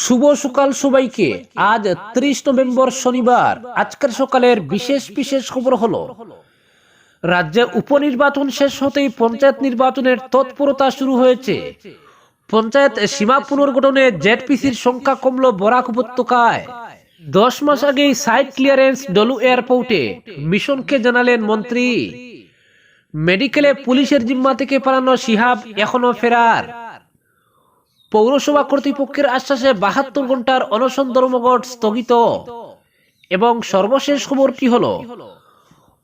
শুভ সকাল সবাইকে। আজ ত্রিশ নভেম্বর শনিবার। আজকের সকালের বিশেষ বিশেষ খবর হলো, রাজ্যে উপনির্বাচন শেষ হতেই পঞ্চায়েত নির্বাচনের তৎপরতা শুরু হয়েছে। পঞ্চায়েত সীমা পুনর্গঠনে জেডপিসির সংখ্যা কমল বরাক উপত্যকায়। দশ মাস আগেই সাইট ক্লিয়ারেন্স ডলু এয়ারপোর্টে মিশনকে জানালেন মন্ত্রী। মেডিকেলে পুলিশের জিম্মা থেকে পালানো শিহাব এখনও ফেরার। পৌরসভা কর্তৃপক্ষের আশ্বাসে বাহাত্তর ঘণ্টার অনশন ধর্মঘট স্থগিত। এবং সর্বশেষ খবরটি হলো,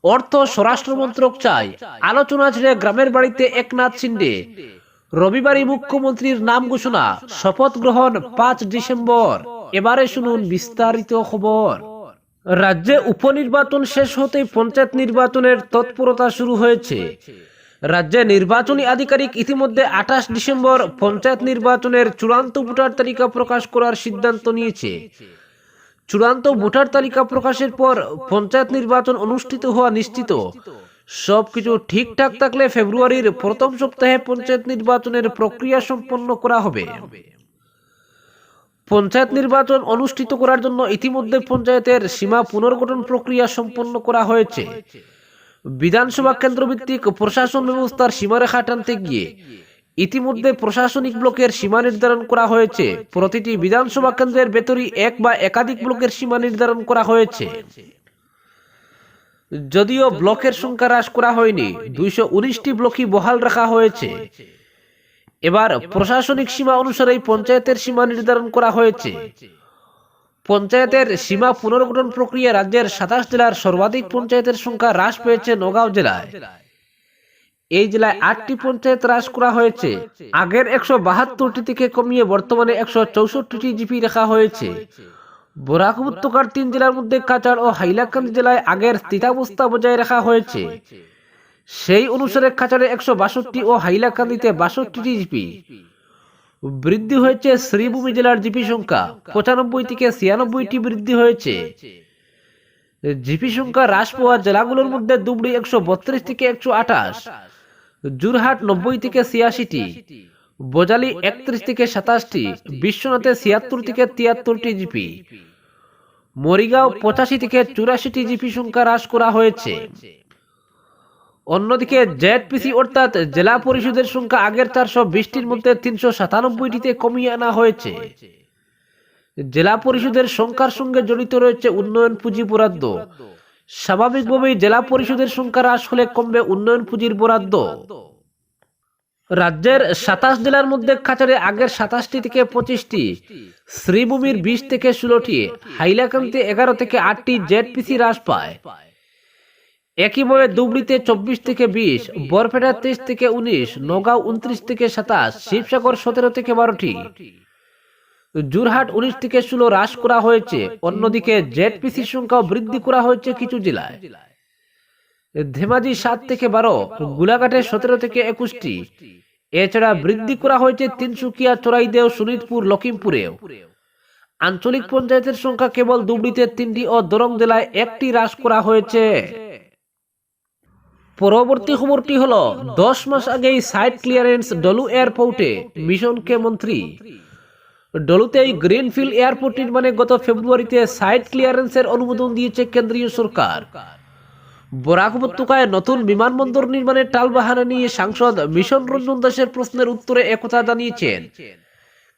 অর্থ স্বরাষ্ট্র মন্ত্রক চায় আলোচনা ছেড়ে গ্রামের বাড়িতে একনাথ সিন্ডে রবিবারই মুখ্যমন্ত্রীর নাম ঘোষণা, শপথ গ্রহণ পাঁচ ডিসেম্বর। এবারে শুনুন বিস্তারিত খবর। রাজ্যে উপনির্বাচন শেষ হতেই পঞ্চায়েত নির্বাচনের তৎপরতা শুরু হয়েছে। রাজ্যে নির্বাচনী আধিকারিক ইতিমধ্যে আঠাশ ডিসেম্বর পঞ্চায়েত নির্বাচনের চূড়ান্ত ভোটার তালিকা প্রকাশ করার সিদ্ধান্ত নিয়েছে। চূড়ান্ত ভোটার তালিকা প্রকাশের পর পঞ্চায়েত নির্বাচন অনুষ্ঠিত হওয়া নিশ্চিত। সবকিছু ঠিকঠাক থাকলে ফেব্রুয়ারির প্রথম সপ্তাহে পঞ্চায়েত নির্বাচনের প্রক্রিয়া সম্পন্ন করা হবে। পঞ্চায়েত নির্বাচন অনুষ্ঠিত করার জন্য ইতিমধ্যে পঞ্চায়েতের সীমা পুনর্গঠন প্রক্রিয়া সম্পন্ন করা হয়েছে। বিধানসভা কেন্দ্রভিত্তিক প্রশাসন ব্যবস্থার সীমারেখা টানতে গিয়ে ইতিমধ্যে প্রশাসনিক ব্লকের সীমা নির্ধারণ করা হয়েছে। প্রতিটি বিধানসভা কেন্দ্রের ভেতরই এক বা একাধিক ব্লকের সীমা নির্ধারণ করা হয়েছে। যদিও ব্লকের সংখ্যা হ্রাস করা হয়নি, দুইশো উনিশটি ব্লকই বহাল রাখা হয়েছে। এবার প্রশাসনিক সীমা অনুসারেই পঞ্চায়েতের সীমা নির্ধারণ করা হয়েছে। পঞ্চায়েতের সীমা পুনর্গঠন প্রক্রিয়া রাজ্যের সাতাশ জেলার সর্বাধিক পঞ্চায়েতের সংখ্যা হ্রাস পেয়েছে নগাঁও জেলায়। এই জেলায় আটটি পঞ্চায়েত হ্রাস করা হয়েছে। আগের একশো বাহাত্তরটি থেকে কমিয়ে বর্তমানে একশো চৌষট্টিটি জিপি রাখা হয়েছে। বরাক উপত্যকার তিন জেলার মধ্যে কাচার ও হাইলাকান্দি জেলায় আগের স্থিতাবস্থা বজায় রাখা হয়েছে। সেই অনুসারে কাচারে একশো বাষট্টি ও হাইলাকান্দিতে বাষট্টিটি জিপি। বৃদ্ধি হয়েছে শ্রীভূমি জেলার জিপি সংখ্যা। পঁচানব্বই থেকে ছিয়ানব্বইটি বৃদ্ধি হয়েছে। জিপি সংখ্যা হ্রাস পাওয়া জেলাগুলোর মধ্যে দুবড়ি একশো বত্রিশ থেকে একশো আঠাশ জুরহাট নব্বই থেকে ছিয়াশিটি বোজালি একত্রিশ থেকে সাতাশটি বিশ্বনাথে ছিয়াত্তর থেকে তিয়াত্তরটি জিপি মরিগাঁও পঁচাশি থেকে চুরাশিটি জিপি সংখ্যা হ্রাস করা হয়েছে। অন্যদিকে জেডপিসি অর্থাৎ জেলা পরিষদের সংখ্যা আগের চারশো বিশটির মধ্যে তিনশো সাতানব্বইটিতে কমিয়ে আনা হয়েছে। জেলা পরিষদের সংখ্যার সঙ্গে জড়িত রয়েছে উন্নয়ন পুঁজি বরাদ্দ। স্বাভাবিকভাবেই জেলা পরিষদের সংখ্যা হ্রাস হলে কমবে উন্নয়ন পুঁজির বরাদ্দ। রাজ্যের সাতাশ জেলার মধ্যে কাছাড়ে আগের সাতাশটি থেকে পঁচিশটি, শ্রীভূমির বিশ থেকে ষোলোটি হাইলাকান্দিতে এগারো থেকে আটটি জেডপিসি হ্রাস পায়। একইভাবে ধুবড়িতে চব্বিশ থেকে বিশ, বরপেটা তেইশ থেকে উনিশ, নগাঁও উনত্রিশ থেকে সাতাশ, শিবসাগর সতেরো থেকে বারোটি। জুরহাট উনিশ থেকে ষোলো হ্রাস করা হয়েছে। অন্যদিকে জেডপিসির সংখ্যাও বৃদ্ধি করা হয়েছে কিছু জেলায়। ধেমাজি সাত থেকে বারো, গোলাঘাটে সতেরো থেকে একুশটি। এছাড়া বৃদ্ধি করা হয়েছে তিনসুকিয়া, চোরাইদেও শোনিতপুর লখিমপুরেও আঞ্চলিক পঞ্চায়েতের সংখ্যা কেবল দুবড়িতে তিনটি ও দরং জেলায় একটি হ্রাস করা হয়েছে। পরবর্তী খবরটি হলো, দশ মাস আগেই সাইট ক্লিয়ারেন্স ডলু এয়ারপোর্টে মিশনকে মন্ত্রী। ডলুতেই গ্রিনফিল্ড এয়ারপোর্ট নির্মাণে গত ফেব্রুয়ারিতে সাইট ক্লিয়ারেন্সের অনুমোদন দিয়েছে কেন্দ্রীয় সরকার। বরাক উপত্যকায় নতুন বিমানবন্দর নির্মাণের টালবাহানা নিয়ে সাংসদ মিশন রঞ্জন দাসের প্রশ্নের উত্তরে একথা জানিয়েছেন।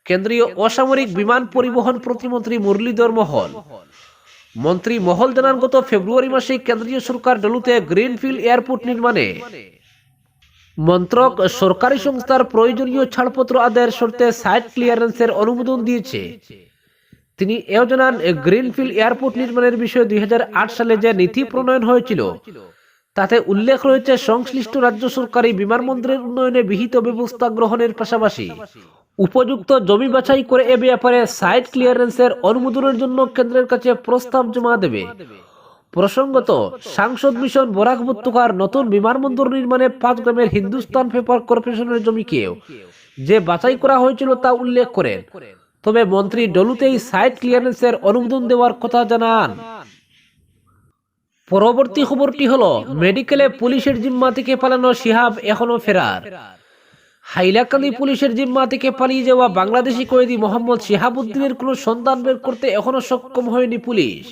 কেন্দ্রীয় অসামরিক বিমান পরিবহন প্রতিমন্ত্রী মুরলীধর মহল। মন্ত্রী মহল জানান গত ফেব্রুয়ারি মাসে কেন্দ্রীয় সরকার ডলুতে গ্রিনফিল্ড এয়ারপোর্ট নির্মাণে মন্ত্রক সরকারি সংস্থার প্রয়োজনীয় ছাড়পত্র আদায়ের শর্তে সাইট ক্লিয়ারেন্সের অনুমোদন দিয়েছে। তিনি এও জানান, গ্রিনফিল্ড এয়ারপোর্ট নির্মাণের বিষয়ে দুই হাজার আট সালে যে নীতি প্রণয়ন হয়েছিল, তাতে উল্লেখ রয়েছে, সংশ্লিষ্ট রাজ্য সরকারি বিমানবন্দরের উন্নয়নে বিহিত ব্যবস্থা গ্রহণের পাশাপাশি উপযুক্ত জমি বাছাই করে এ ব্যাপারে সাইট ক্লিয়ারেন্সের অনুমোদনের জন্য কেন্দ্রের কাছে প্রস্তাব জমা দেবে। প্রসঙ্গত, সাংসদ মিশন বরাক উপত্যকার নতুন বিমানবন্দর নির্মাণে পাঁচ গ্রামের হিন্দুস্তান পেপার কর্পোরেশনের জমিকেও যে বাছাই করা হয়েছিল তা উল্লেখ করেন। তবে মন্ত্রী ডলুতেই সাইট ক্লিয়ারেন্সের অনুমোদন দেওয়ার কথা জানান। পরবর্তী খবরটি হলো মেডিকেলে পুলিশের জিম্মা থেকে পালানো শিহাব এখনও ফেরার। হাইলাকান্দি পুলিশের জিম্মা থেকে পালিয়ে যাওয়া বাংলাদেশি কয়েদি মোহাম্মদ শিহাবুদ্দিনের কোনো সন্ধান বের করতে এখনও সক্ষম হয়নি পুলিশ।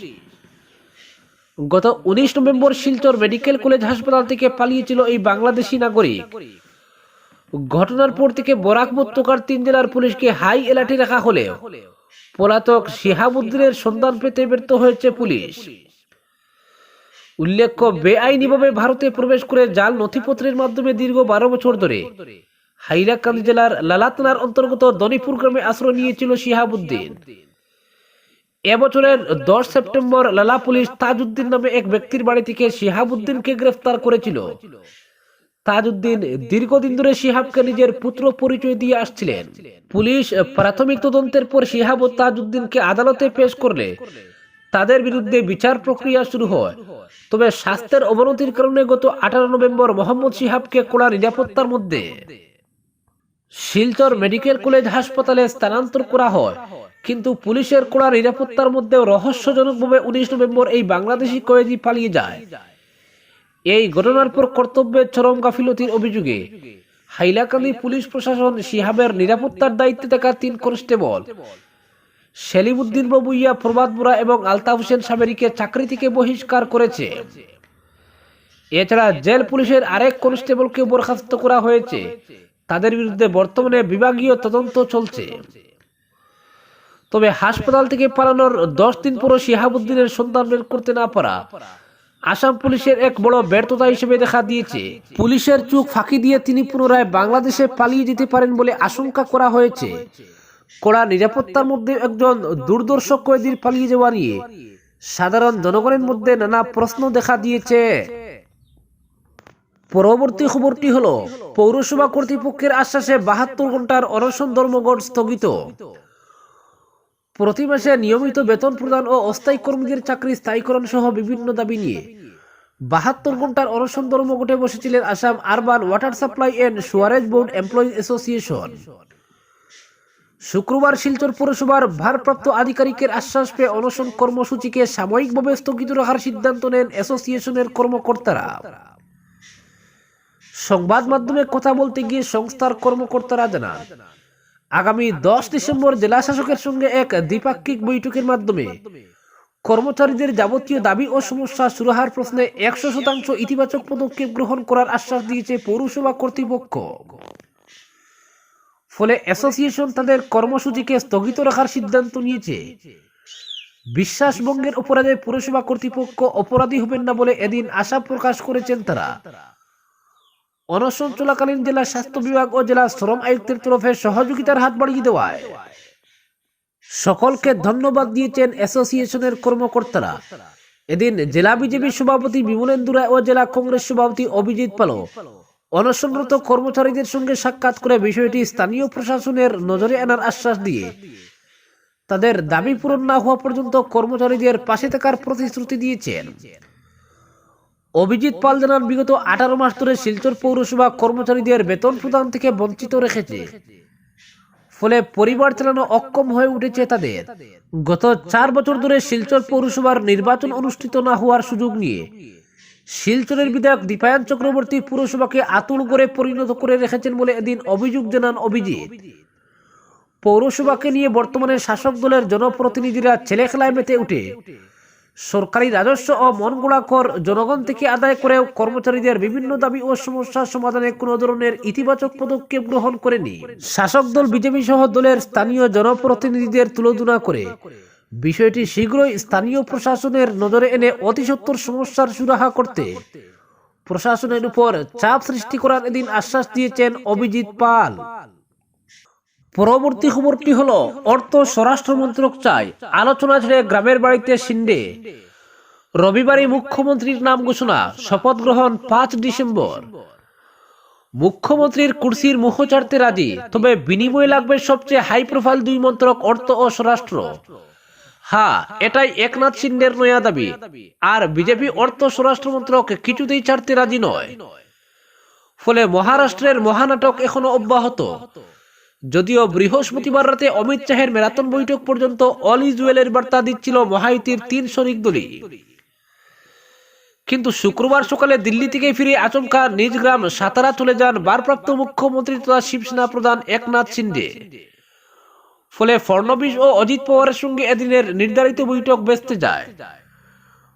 গত উনিশ নভেম্বর শিলচর মেডিকেল কলেজ হাসপাতাল থেকে পালিয়েছিল এই বাংলাদেশি নাগরিক। ঘটনার পর থেকে বরাক উপত্যকার তিন জেলার পুলিশকে হাই অ্যালার্টে রাখা হলেও পলাতক শিহাবুদ্দিনের সন্ধান পেতে ব্যর্থ হয়েছে পুলিশ। উল্লেখ্য, বেআইনিভাবে ভারতে প্রবেশ করে জাল নথিপত্রের মাধ্যমে দীর্ঘ বারো বছর ধরে হাইলাকান্দি জেলার লালাতনার অন্তর্গত দনিপুর গ্রামে আশ্রয় নিয়েছিল শিহাবুদ্দিন। এবছরের দশ সেপ্টেম্বর লালা পুলিশ তাজউদ্দিন নামে এক ব্যক্তির বাড়ি থেকে শিহাবুদ্দিনকে গ্রেফতার করেছিল। তাজউদ্দিন দীর্ঘদিন ধরে শিহাবকে নিজের পুত্র পরিচয় দিয়ে আসছিলেন। পুলিশ প্রাথমিক তদন্তের পর শিহাব ও তাজউদ্দিনকে আদালতে পেশ করলে তাদের বিরুদ্ধে বিচার প্রক্রিয়া শুরু হয়। তবে স্বাস্থ্যের অবনতির কারণে গত আঠারো নভেম্বর মোহাম্মদ শিহাবকে কড়া নিরাপত্তার মধ্যে শিলচর মেডিকেল কলেজ হাসপাতালে স্থানান্তর করা হয়। কিন্তু পুলিশের কড়া নিরাপত্তার মধ্যেও রহস্যজনকভাবে উনিশ নভেম্বর এই বাংলাদেশি কয়েদি পালিয়ে যায়। এই ঘটনার পর কর্তব্যের চরম গাফিলতির অভিযোগে হাইলাকান্দি পুলিশ প্রশাসন শিহাবের নিরাপত্তার দায়িত্বে থাকা তিন কনস্টেবল সেলিমুদ্দিন বাবুইয়া প্রবাদ বোরা এবং আলতাফ হোসেন সাবেরিকে চাকরি থেকে বহিষ্কার করেছে। এছাড়া জেল পুলিশের আরেক কনস্টেবলকে বরখাস্ত করা হয়েছে। তাদের বিরুদ্ধে বর্তমানে বিভাগীয় তদন্ত চলছে। তবে হাসপাতাল থেকে পালানোর দশ দিন পরও শিহাবুদ্দিনের সন্ধান বের করতে না পারা আসাম পুলিশের এক বড় ব্যর্থতা হিসেবে দেখা দিয়েছে। পুলিশের চোখ ফাঁকি দিয়ে তিনি পুনরায় বাংলাদেশে পালিয়ে যেতে পারেন বলে আশঙ্কা করা হয়েছে। কড়া নিরাপত্তার মধ্যে একজন দুর্দর্শ কয়েদির পালিয়ে যাওয়া নিয়ে সাধারণ জনগণের মধ্যে নানা প্রশ্ন দেখা দিয়েছে। পরবর্তী খবরটি হলো, পৌরসভা কর্তৃপক্ষের আশ্বাসে বাহাত্তর ঘণ্টার অনশন ধর্মঘট স্থগিত। প্রতি মাসে নিয়মিত বেতন প্রদান ও অস্থায়ী কর্মীদের চাকরি স্থায়ীকরণ সহ বিভিন্ন দাবি নিয়ে বাহাত্তর ঘণ্টার অনশন ধর্মঘটে বসেছিলেন Assam urban water supply and sewerage board employees association. শুক্রবার শিলচর পৌরসভার ভারপ্রাপ্ত আধিকারিকের আশ্বাস পেয়ে অনশন কর্মসূচিকে সাময়িকভাবে স্থগিত রাখার সিদ্ধান্ত নেন অ্যাসোসিয়েশনের কর্মকর্তারা। সংবাদ মাধ্যমে কথা বলতে গিয়ে সংস্থার কর্মকর্তারা জানান আগামী দশ ডিসেম্বর জেলা শাসকের সঙ্গে এক দ্বিপাক্ষিক বৈঠকের মাধ্যমে কর্মচারীদের যাবতীয় দাবি ও সমস্যা সুরাহার প্রশ্নে একশো শতাংশ ইতিবাচক পদক্ষেপ গ্রহণ করার আশ্বাস দিয়েছে পৌরসভা কর্তৃপক্ষ। ফলে অ্যাসোসিয়েশন তাদের কর্মসূচিকে স্থগিত রাখার সিদ্ধান্ত নিয়েছে। বিশ্বাসভঙ্গের অপরাধে পৌরসভা কর্তৃপক্ষ অপরাধী হবেন না বলে এদিন আশা প্রকাশ করেছেন তারা। অনশন চলাকালীন জেলা স্বাস্থ্য বিভাগ ও জেলা শ্রম আয়ুক্তের তরফে সহযোগিতার হাত বাড়িয়ে দেওয়ায়। সকলকে ধন্যবাদ দিয়েছেন অ্যাসোসিয়েশনের কর্মকর্তারা। এদিন জেলা বিজেপি সভাপতি বিমলেন্দু রায় ও জেলা কংগ্রেস সভাপতি অভিজিৎ পালো অনশনরত কর্মচারীদের সঙ্গে সাক্ষাৎ করে বিষয়টি স্থানীয় প্রশাসনের নজরে আনার আশ্বাস দিয়ে তাদের দাবি পূরণ না হওয়া পর্যন্ত কর্মচারীদের পাশে থাকার প্রতিশ্রুতি দিয়েছেন। অভিজিৎ পাল জানান, বিগত আঠারো মাস ধরে শিলচর পৌরসভা কর্মচারীদের বেতন প্রদান থেকে বঞ্চিত রেখেছে। ফলে পরিবার চালানো অক্ষম হয়ে উঠেছে তাদের। গত চার বছর ধরে শিলচর পৌরসভার নির্বাচন অনুষ্ঠিত না হওয়ার সুযোগ নিয়ে শিলচরের বিধায়ক দীপায়ন চক্রবর্তী পুরসভাকে আতুল করে পরিণত করে রেখেছেন বলে এদিন অভিযোগ জানান অভিজিৎ। পৌরসভাকে নিয়ে বর্তমানে শাসক দলের জনপ্রতিনিধিরা ছেলে খেলায় মেতে উঠে। সরকারি রাজস্ব ও মনগোড়া কর জনগণ থেকে আদায় করেও কর্মচারীদের বিভিন্ন দাবি ও সমস্যার সমাধানে কোনো ধরনের ইতিবাচক পদক্ষেপ গ্রহণ করেনি। শাসক দল বিজেপি সহ দলের স্থানীয় জনপ্রতিনিধিদের তুলোধনা করে। বিষয়টি শীঘ্রই স্থানীয় প্রশাসনের নজরে এনে অতি সত্বর সমস্যার সুরাহা করতে। প্রশাসনের উপর চাপ সৃষ্টি করার এদিন আশ্বাস দিয়েছেন অভিজিৎ পাল। পরবর্তী খবরটি হলো, অর্থ স্বরাষ্ট্র মন্ত্রক চায়। আলোচনা ছেড়ে গ্রামের বাড়িতে সিন্ডে রবিবারই মুখ্যমন্ত্রীর নাম ঘোষণা, শপথ গ্রহণ পাঁচ ডিসেম্বর। মুখ্যমন্ত্রীর কুর্সির মুখ চাড়তে রাজি, তবে বিনিময় লাগবে সবচেয়ে হাই প্রোফাইল দুই মন্ত্রক অর্থ ও স্বরাষ্ট্র। হ্যাঁ এটাই একনাথ সিন্ডের নয়া দাবি। আর বিজেপি অর্থ স্বরাষ্ট্র মন্ত্রক কিছুতেই ছাড়তে রাজি নয়। ফলে মহারাষ্ট্রের মহানাটক এখনও অব্যাহত। যদিও বৃহস্পতিবার রাতে অমিত শাহের ম্যারাথন বৈঠক পর্যন্ত অল ইজুয়েলের বার্তা দিচ্ছিল মহায়ুতির তিন শরিক দলই। কিন্তু শুক্রবার সকালে দিল্লি থেকে ফিরে আচমকা নিজ গ্রাম সাতারা চলে যান ভারপ্রাপ্ত মুখ্যমন্ত্রী তথা শিবসেনা প্রধান একনাথ শিন্ডে। ফলে ফড়নবিস ও অজিত পাওয়ারের সঙ্গে এদিনের নির্ধারিত বৈঠক বেসতে যায়।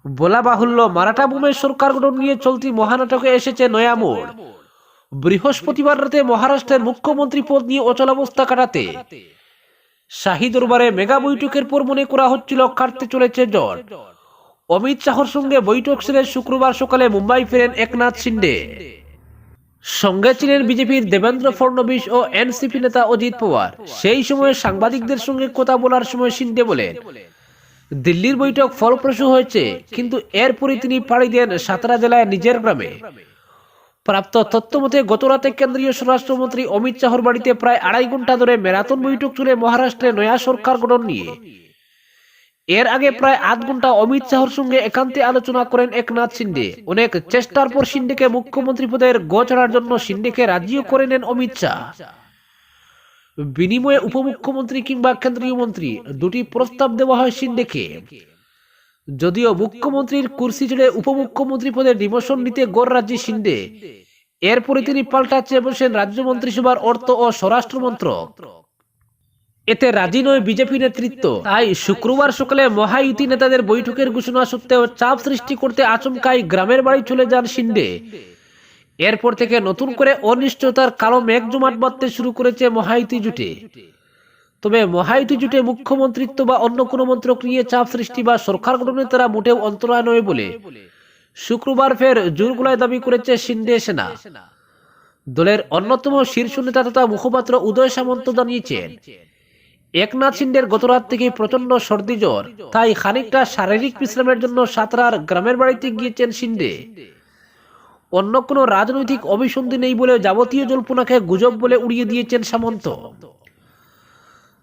বলা বাহুল্য, মারাঠা বুমের সরকার গঠন নিয়ে চলতি মহানাটকে এসেছে নয়া মোড়। বৃহস্পতিবার রাতে মহারাষ্ট্রের মুখ্যমন্ত্রী পদ নিয়ে অচলাবস্থা কাটাতে। শাহী দরবারে মেগা বৈঠকের পর মনে করা হচ্ছিল, কাটতে চলেছে জট অমিত শাহর সঙ্গে বৈঠক সেরে শুক্রবার সকালে মুম্বাই ফেরেন একনাথ শিন্ডে। সঙ্গে ছিলেন বিজেপির দেবেন্দ্র ফডনবিস ও এনসিপি নেতা অজিত পওয়ার। সেই সময় সাংবাদিকদের সঙ্গে কথা বলার সময় শিন্ডে বলেন, দিল্লির বৈঠক ফলপ্রসূ হয়েছে, কিন্তু এরপরই তিনি পাড়ি দেন সাতারা জেলায় নিজের গ্রামে। প্রাপ্ত তথ্য মতে গতরাতে কেন্দ্রীয় স্বরাষ্ট্রমন্ত্রী অমিত শাহর বাড়িতে প্রায় আড়াই ঘণ্টা ধরে ম্যারাথন বৈঠক চলে মহারাষ্ট্রে নয়া সরকার গঠন নিয়ে। এর আগে প্রায় আধ ঘণ্টা অমিত শাহর সঙ্গে একান্তে আলোচনা করেন একনাথ শিন্ডে অনেক চেষ্টার পর শিন্ডেকে মুখ্যমন্ত্রী পদের গো ছাড়ার জন্য শিন্ডেকে রাজিও করে নেন অমিত শাহ। বিনিময়ে উপমুখ্যমন্ত্রী কিংবা কেন্দ্রীয় মন্ত্রী দুটি প্রস্তাব দেওয়া হয় শিন্ডেকে যদিও মুখ্যমন্ত্রীর কুর্সি ছেড়ে উপমুখ্যমন্ত্রী পদে ডিমোশন নিতে গড় রাজ্যে শিন্ডে এরপরে তিনি পাল্টা চেয়ে বসেন রাজ্য মন্ত্রিসভার অর্থ ও স্বরাষ্ট্র মন্ত্রক। এতে রাজি নয় বিজেপি নেতৃত্ব। তাই শুক্রবার সকালে মহায়ুতি নেতাদের বৈঠকের ঘোষণা সত্ত্বেও চাপ সৃষ্টি করতে আচমকাই গ্রামের বাড়ি চলে যান শিন্ডে এরপর থেকে নতুন করে অনিশ্চয়তার কালো মেঘ জমাট বাঁধতে শুরু করেছে মহায়ুতি জুটে। তবে মহায়ুতি জুটে মুখ্যমন্ত্রিত্ব বা অন্য কোনো মন্ত্রক নিয়ে চাপ সৃষ্টি বা সরকার গঠনে তারা মোটেও অন্তরায় নয় বলে। শুক্রবার ফের জোরগুলায় দাবি করেছে শিন্ডে সেনা। দলের অন্যতম শীর্ষ নেতা তথা মুখপাত্র উদয় সামন্ত জানিয়েছেন, একনাথ সিন্ডের গতরাত থেকে প্রচণ্ড সর্দি জ্বর, তাই খানিকটা শারীরিক বিশ্রামের জন্য সাতরার গ্রামের বাড়িতে গিয়েছেন সিন্ডে। অন্য কোনো রাজনৈতিক অভিসন্ধি নেই বলে যাবতীয় জল্পনাকে গুজব বলে উড়িয়ে দিয়েছেন সামন্ত।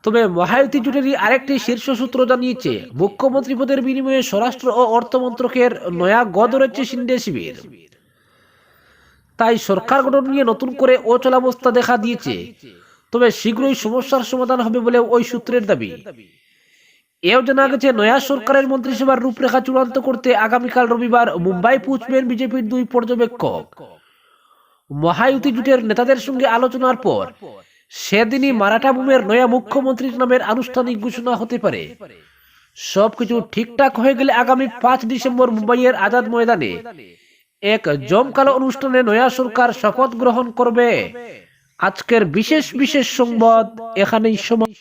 তবে মহায়ুতি জোটেরই আরেকটি শীর্ষ সূত্র জানিয়েছে মুখ্যমন্ত্রী পদের বিনিময়ে স্বরাষ্ট্র ও অর্থমন্ত্রকের নয়া গদ রয়েছে সিন্ডে শিবির। তাই সরকার গঠন নিয়ে নতুন করে অচলাবস্থা দেখা দিয়েছে। তবে শীঘ্রই সমস্যার সমাধান হবে বলে ওই সূত্রের দাবি। এও জানা গেছে, নয়া সরকারের মন্ত্রিসভার রূপরেখা চূড়ান্ত করতে আগামীকাল রবিবার মুম্বাই পৌঁছবেন বিজেপির দুই পর্যবেক্ষক। মহায়ুতি জোটের নেতাদের সঙ্গে আলোচনার পর সেদিনই মারাঠা বুমের নয়া মুখ্যমন্ত্রীর নামের আনুষ্ঠানিক ঘোষণা হতে পারে। সবকিছু ঠিকঠাক হয়ে গেলে আগামী পাঁচ ডিসেম্বর মুম্বাইয়ের আজাদ ময়দানে এক জমকালো অনুষ্ঠানে নয়া সরকার শপথ গ্রহণ করবে। আজকের বিশেষ বিশেষ সংবাদ এখানেই সময়